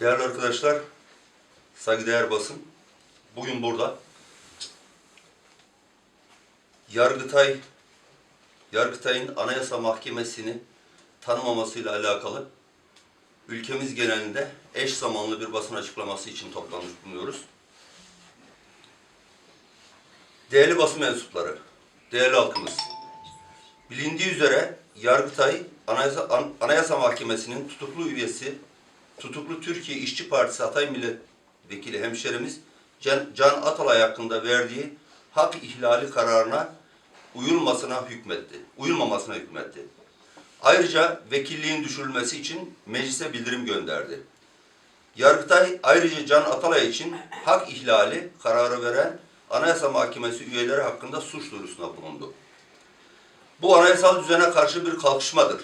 Değerli arkadaşlar, saygıdeğer basın, bugün burada Yargıtay, Yargıtay'ın Anayasa Mahkemesi'ni tanımamasıyla alakalı ülkemiz genelinde eş zamanlı bir basın açıklaması için toplanmış bulunuyoruz. Değerli basın mensupları, değerli halkımız, bilindiği üzere Yargıtay Anayasa, An- Anayasa Mahkemesi'nin tutuklu üyesi tutuklu Türkiye İşçi Partisi Hatay Milletvekili hemşerimiz Can, Can Atalay hakkında verdiği hak ihlali kararına uyulmasına hükmetti. Uyulmamasına hükmetti. Ayrıca vekilliğin düşürülmesi için meclise bildirim gönderdi. Yargıtay ayrıca Can Atalay için hak ihlali kararı veren Anayasa Mahkemesi üyeleri hakkında suç duyurusunda bulundu. Bu anayasal düzene karşı bir kalkışmadır.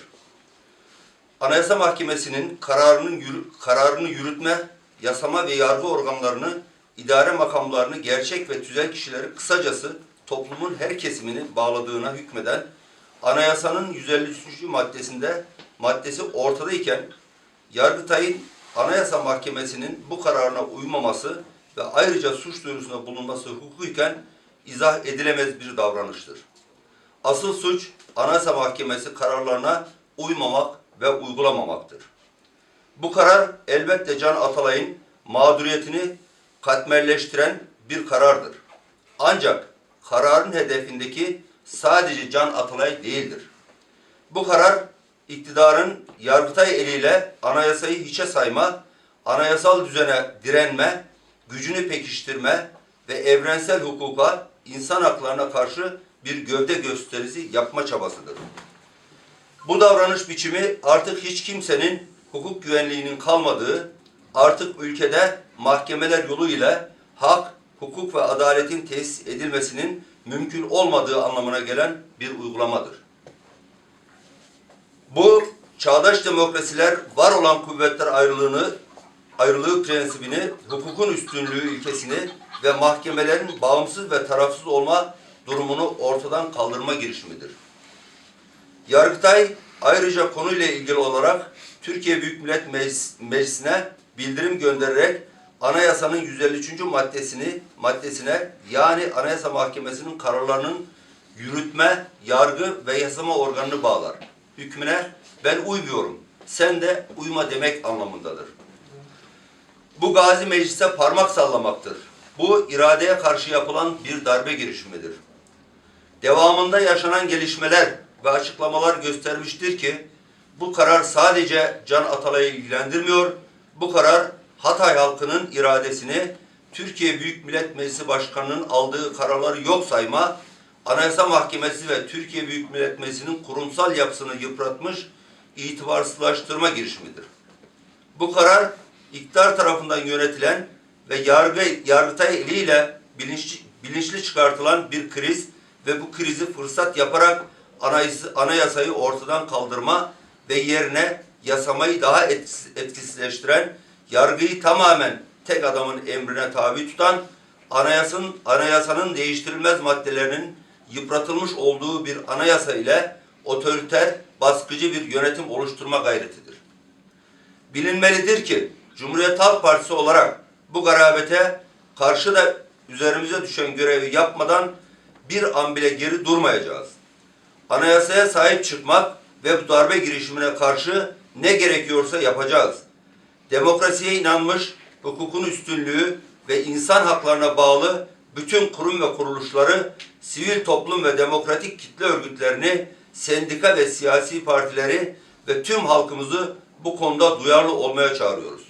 Anayasa Mahkemesi'nin kararının yürü- kararını yürütme, yasama ve yargı organlarını, idare makamlarını, gerçek ve tüzel kişileri kısacası toplumun her kesimini bağladığına hükmeden anayasanın 153. maddesinde maddesi ortadayken Yargıtay'ın Anayasa Mahkemesi'nin bu kararına uymaması ve ayrıca suç duyurusunda bulunması hukuken izah edilemez bir davranıştır. Asıl suç Anayasa Mahkemesi kararlarına uymamak ve uygulamamaktır. Bu karar elbette Can Atalay'ın mağduriyetini katmerleştiren bir karardır. Ancak kararın hedefindeki sadece Can Atalay değildir. Bu karar iktidarın Yargıtay eliyle anayasayı hiçe sayma, anayasal düzene direnme, gücünü pekiştirme ve evrensel hukuka, insan haklarına karşı bir gövde gösterisi yapma çabasıdır. Bu davranış biçimi artık hiç kimsenin hukuk güvenliğinin kalmadığı, artık ülkede mahkemeler yolu ile hak, hukuk ve adaletin tesis edilmesinin mümkün olmadığı anlamına gelen bir uygulamadır. Bu çağdaş demokrasiler var olan kuvvetler ayrılığını, ayrılığı prensibini, hukukun üstünlüğü ilkesini ve mahkemelerin bağımsız ve tarafsız olma durumunu ortadan kaldırma girişimidir. Yargıtay ayrıca konuyla ilgili olarak Türkiye Büyük Millet Meclis- Meclisi'ne bildirim göndererek anayasanın 153. maddesini maddesine yani Anayasa Mahkemesi'nin kararlarının yürütme, yargı ve yasama organını bağlar. Hükmüne ben uymuyorum, sen de uyma demek anlamındadır. Bu gazi meclise parmak sallamaktır. Bu iradeye karşı yapılan bir darbe girişimidir. Devamında yaşanan gelişmeler ve açıklamalar göstermiştir ki bu karar sadece Can Atalay'ı ilgilendirmiyor. Bu karar Hatay halkının iradesini Türkiye Büyük Millet Meclisi Başkanı'nın aldığı kararları yok sayma, Anayasa Mahkemesi ve Türkiye Büyük Millet Meclisi'nin kurumsal yapısını yıpratmış, itibarsızlaştırma girişimidir. Bu karar iktidar tarafından yönetilen ve yargı yargıtay eliyle bilinçli, bilinçli çıkartılan bir kriz ve bu krizi fırsat yaparak anayasayı ortadan kaldırma ve yerine yasamayı daha etkisiz- etkisizleştiren, yargıyı tamamen tek adamın emrine tabi tutan, anayasın, anayasanın değiştirilmez maddelerinin yıpratılmış olduğu bir anayasa ile otoriter, baskıcı bir yönetim oluşturma gayretidir. Bilinmelidir ki Cumhuriyet Halk Partisi olarak bu garabete karşı da üzerimize düşen görevi yapmadan bir an bile geri durmayacağız. Anayasaya sahip çıkmak ve bu darbe girişimine karşı ne gerekiyorsa yapacağız. Demokrasiye inanmış, hukukun üstünlüğü ve insan haklarına bağlı bütün kurum ve kuruluşları, sivil toplum ve demokratik kitle örgütlerini, sendika ve siyasi partileri ve tüm halkımızı bu konuda duyarlı olmaya çağırıyoruz.